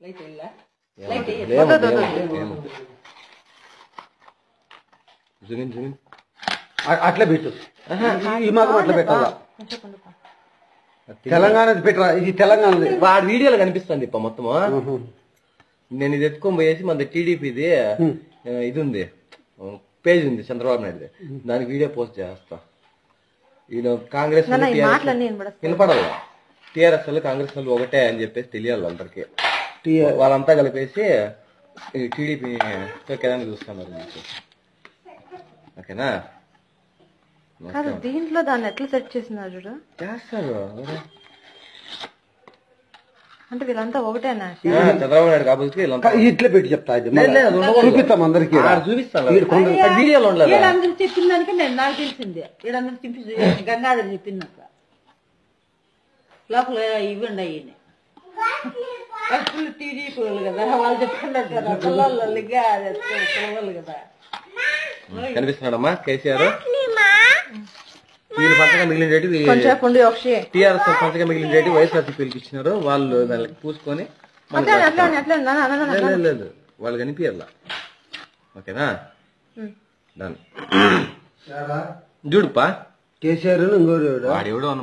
Light వెళ్ళా అట్లా పెట్టు ఈ మాత్రం అట్లా పెట్టాలా. తెలంగాణది పెట్టరా ఇది తెలంగాణది వాడి వీడియోలో కనిపిస్తుంది ఇప్ప మొత్తము నేను ఇది ఎత్తుకొని పోయేసి మన టీడీపీది ఇది ఉంది పేజ్ ఉంది చంద్రబాబు నాయుడుది దానికి వీడియో పోస్ట్ చేస్తా ఈయన కాంగ్రెస్. వినపడాల టీఆర్ఎస్ వాళ్ళు కాంగ్రెస్ వాళ్ళు ఒకటే అని చెప్పేసి తెలియాలి అందరికి టీ- వాళ్ళంతా కలిపేసి టీడీపీ కేదాన్ని చూస్తున్నారు మీకు. ఓకేనా? కాదు దీంట్లో దాన్ని ఎట్లా సెట్ చేసినారు చూడు? చేస్తారు? అంటే వీళ్ళంతా ఒకటేనా? ఆ, చంద్రబాబు నాయుడు కాబట్టి వీళ్ళంతా ఇట్లా పెట్టి చెప్తా ఇది లేదు, లేదు, అది ఉండకూడదు. చూపిస్తాం అందరికి చూపిస్తాను వీడియోలో ఉండలేదు వీళ్ళందరూ చెప్పిన దానికి నేను నాకు తెలిసిందే. వీళ్ళందరూ చెప్పి గంగాధర్ చెప్పిందక్క లోపల ఇవ్వండి అయ్యి ఫుల్ టీడీపీ వాళ్ళు కదా వాళ్ళు చెప్పుకున్నారు కదా పిల్లలకి పిల్లలు కదా. కనిపిస్తున్నాడమ్మా కేసీఆర్? వీళ్ళు పంచగా టీఆర్ఎస్ పంచగా ఇచ్చినారు వాళ్ళు దానికి పూసుకొని. లేదు, వాళ్ళు కనిపించాల ఓకేనా? డన్. చూడుపా. కేసీఆర్ ఇంకోరు వాడు ఎవడో అన్న